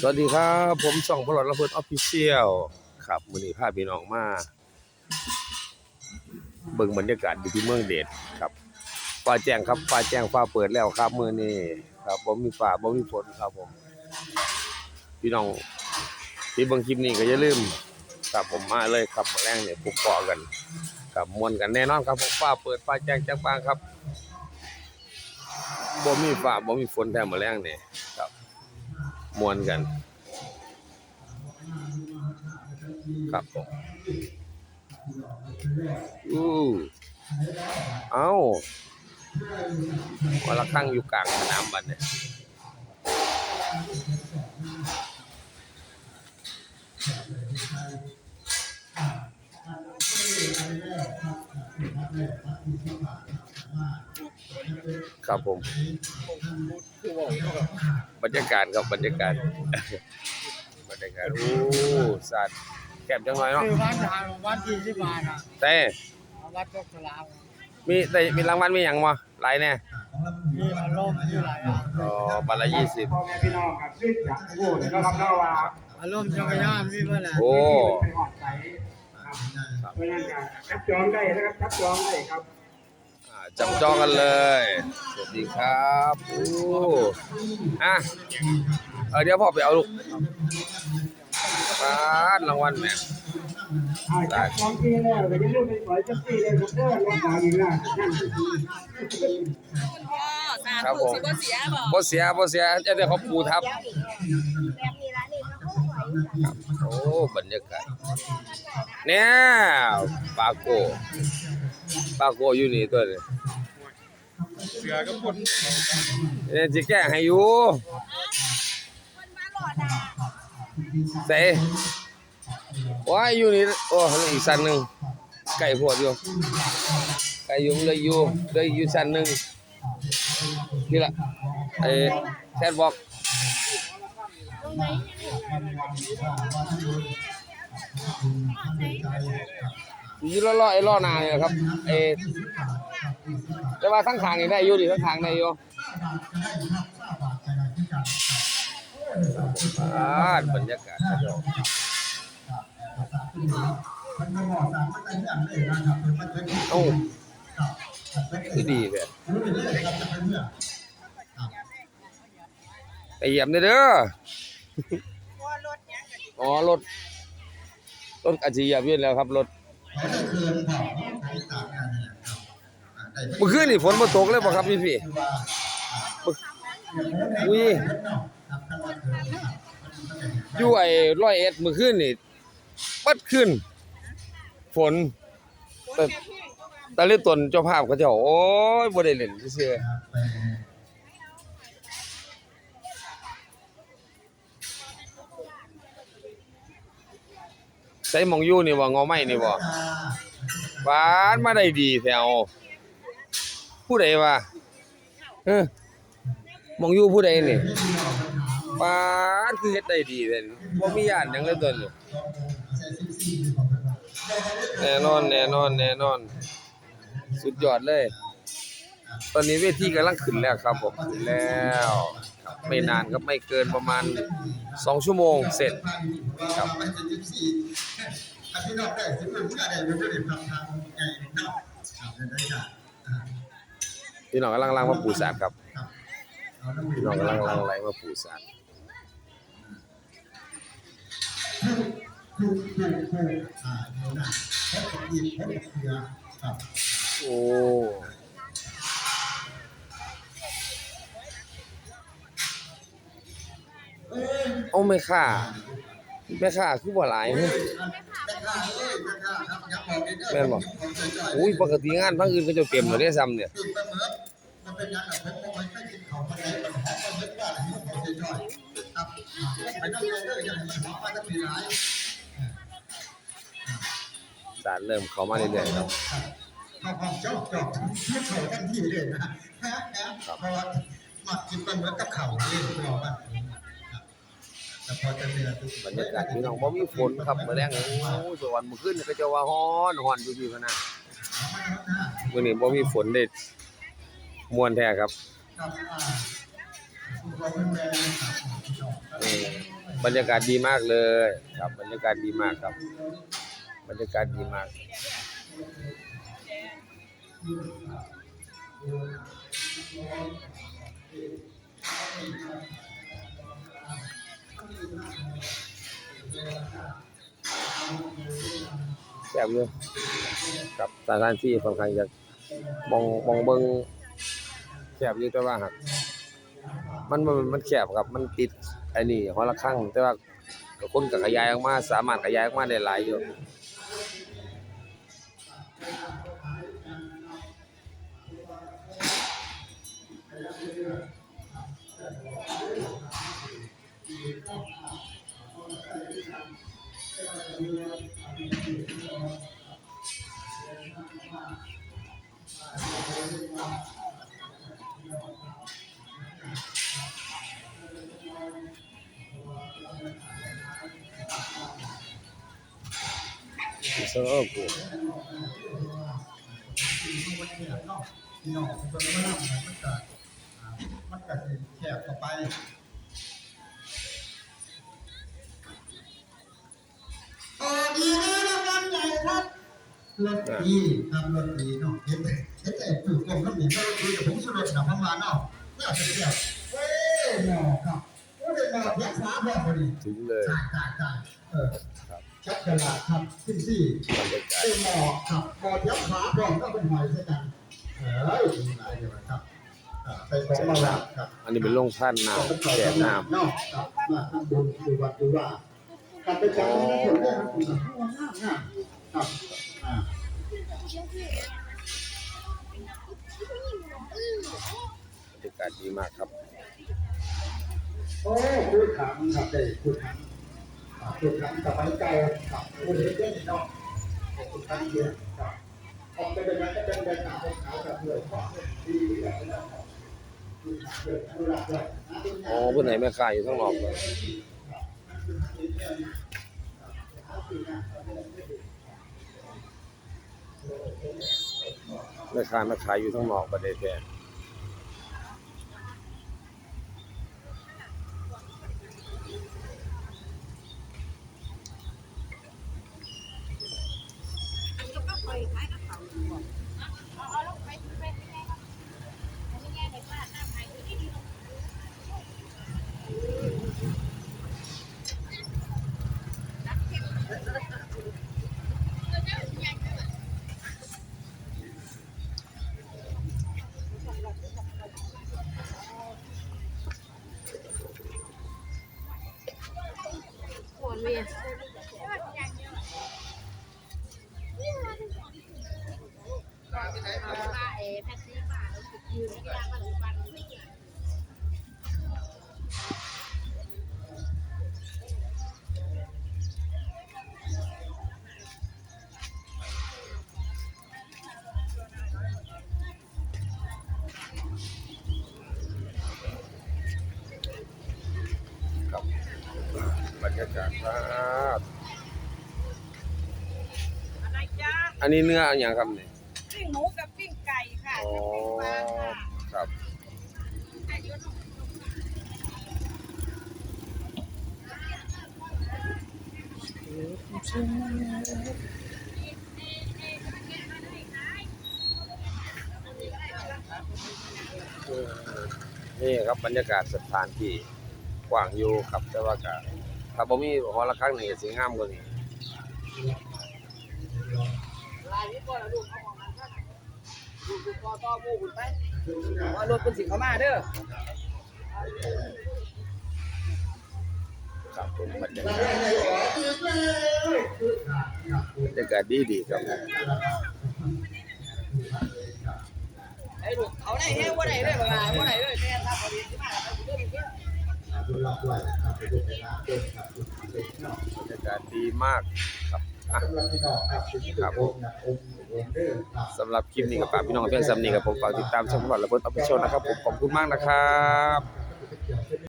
สวัสดีครับ ผมช่องพลอดระเบิดออฟฟิเชียลครับมื้อนี้พาพี่น้องมาเบิ่งบรรยากาศอยู่ที่เมืองเดชครับฟ้าแจ้งครับฟ้าแจ้งฟ้าเปิดแล้วครับมื้อนี้ครับบ่มีฟ้าบ่มีฝนครับผม พี่น้องที่เบิ่งคลิปนี้ก็อย่าลืมครับผมมาเลยครับมาแรงเนี่ยพบเกาะกันกับมวนกันแน่นอนครับผมฟ้าเปิดฟ้าแจ้งจังปางครับบ่มีฟ้าบ่มีฝนแท้มาแรงเนี่ย มวนกัน ครับผมอู้เอ้าวันละครั้งอยู่กลางสนามบันเนี่ยครับ ผม บรรยากาศครับบรรยากาศ บรรยากาศโอ้สัตว์แก็บจังหน่อยเนาะคือบ้านทางบ้านที่ที่บ้านอะแต่วัดตกสลามมีแต่มีรางวัลมีหยังบ่หลายแน่มีอารมณ์ที่ไหลอะอ๋อบัตรละยี่สิบพ่อแม่พี่น้องครับซึ่งอยากพูดนะครับเนาะว่าอารมณ์จักรยานมีเมื่อไหร่โอ้ไปหอดใสครับเพราะฉะนั้นก็จับจองได้นะครับจับจองได้ครับอ่า จับจองกันเลย สวัสดีครับโอ้อะเออเดี๋ยวพ่อไปเอาลูกปาดรางวัลแม่อ่าจับจองที่แล้วก็จะเลือกเป็นสอยจับที่เลยครับเด้อลงมาอีกแล้วนั่นพ่อสาครับธุผมสิบ่เสียบ่บ่เสียบ่เสียจะได้เขาปูทับแบบนี้ละนี่มันก็สวยอยู่จ้ะโอ้บรรยากาศเนี่ยปาโกปาโกอยู่นี่ตัวนี้ เสือกับคนเนี่ยสิแก้ให้อยู่มันมาหลอดอะเสว้ายอยู่นี่โอ้เหลืออีกสันหนึ่งไก่พวดอยู่ไก่ยุงเลยอยู่เลยอยู่สันหนึ่งนี่ละไอ้แซดบอก ตรงไหนล่อยู่ล้อๆไอ้ล้อนาเนี่ยครับไอ้แต่ว่าทั้งทางนี่ได้อยู่ดิทั้งทางได้อยู่อ่าบรรยากาศครับโอ้คือดีเลยไปเหยียบเด้ออ๋อรถรถอาจจะเหยียบอยืนแล้วครับรถ เมื่อคืนนี่ฝนบ่ตกเลยบ่ครับพี่พี่เมื่ออุ้ยอยู่ไอ้ร้อยเอ็ดเมื่อคืนนี่ปัดขึ้น ฝนแต่แต่เล่นตนเจ้าภาพเขาเจ้าโอ้ยบ่ได้เล่นซื่อๆใส่หมองอยู่นี่บ่งอไม้นี่บ่ หวานมาได้ดีแถวผู้ใดวะเออมองอยู่ผู้ใดนี่หวานคือเฮ็ดได้ดีแท้นี่บ่มียานหยังเลยตัวนี้แน่นอนแน่นอนแน่นอน สุดยอดเลย ตอนนี้เวทีกำลังขึ้นแล้วครับผมขึ้นแล้วครับไม่นานครับไม่เกินประมาณ2ชั่วโมงเสร็จครับ พี่น้องกำลังล้างมาปูสาดครับพี่น้องกำลังล้างไหลมาปูสาดโอ้โอ้ไม่ค่าแม่ค่าคือบ่หลายเฮ้ย แม่นบ่อุ้ยปกติงานบางอื่นก็จะเต็มแล้วเด้ซ้ำเนี่ยสารเริ่มเข้ามาเรื่อยๆครับข้าวความเจ้าจอกที่เขาทันที่เลยนะเพราะว่าหมักกินมันเหมือนกับเข่าเลยเราว่อจะเนื้อทุก บรรยากาศพี่น้องบ่มีฝนครับมื้อแรงโอ้ยสวรรค์มื้อคืนนี่ก็จะว่าฮ้อนฮ้อนอยู่พี่พะนะมื้อนี้บ่มีฝนเด้ม่วนแท้ครับบรรงครับเออบรรยากาศดีมากเลยครับ บรรยากาศดีมากครับ บรรยากาศดีมาก แซ่บอยู่กับสถานที่ค่อนข้างจะมองมองเบิ้งแคบอยู่แต่ว่าหักมันมันมันแคบครับมันติดไอ้นี่หอละครั้งแต่ว่าก็คนก็ขยายออกมา สามารถขยายออกมาได้หลายอยู่ เซอร์กูพี่น้นมานั่งมันก็อ่ามันก็สิแคบเข้าไป รถดีครับรถดีเนาะเห็นไหมเห็นแต่ปลูกลมน้ำหนึ่งก็รถดีแต่ผมสุดรสหนักประมาณเนาะเนี่ยเป็นแบบเอ้ยหมอครับโอ้ยหมอยักษ์ฟ้าแบบพอดีถึงเลยจ่ายจ่ายจ่ายเออครับชัดฉลาครับขึ้นที่เป็นหมอกครับหมอกยับขาพร้อมก็เป็นหอยใช่นกันเอ้ยมีหลายเดียวครับอ่าใส่ของมาวัดครับ อันนี้เป็นโรงท่านน้ำแจกน้ำเนาะครับมาทำบุญดูวัดดูว่าครับไปจับมือคนได้ครับครับ บรรยากาศดีมากครับ โอ้คุยขังครับได้คุยขังอ่าคุยขังสมัยเก่าครับคุณเห็นได้เนาะคุยขังเยอะครับออกไปเป็นนักเป็นเป็นนาเป็นขาวกับเลยเพราะดีแบบนั้นครับคุยขังเยอะดูแลด้วยอ๋อเพื่อนไหนแม่ค้าอยู่ข้างนอกเลย แม่ค้ายมาขายอยู่ข้างนอกประเดี๋ยแท บรรยากาศครับอะไรจ้าอันนี้เนื้ออนอย่างครับเนี่ยปิ้งหมูกับปิ้งไก่ค่ะอ๋อปิ้งปลาค่ะครับนี่ครับบรรยากาศสถานที่กว้างอยู่ครับแต่ว่าก็ ถ้าบ่มีหอระฆังนี่ก็สิงามกว่านี้ว่ารถเป็นสิ่งเข้ามาเด้อครับผมบรรยากาศบรรยากาศดีดีๆครับไอ้ลูกเอาได้แห้งว่าได้เลยเวลาว่าได้เดูแลด้วยครับไปดูไปร้านเดินครับดูเด็กเนาะบรรยากาศดีมากครับอะ สำหรับพี่น้องครับคุณที่ถูกองค์นะองค์องค์เด้อครับ สำหรับคลิปนี้กับฝากพี่น้องเพื่อนซ้ำนี้กับผมฝากติดตามช่องพลอดและเบิร์ดออฟฟิเชียลนะครับผมขอบคุณมากนะครับ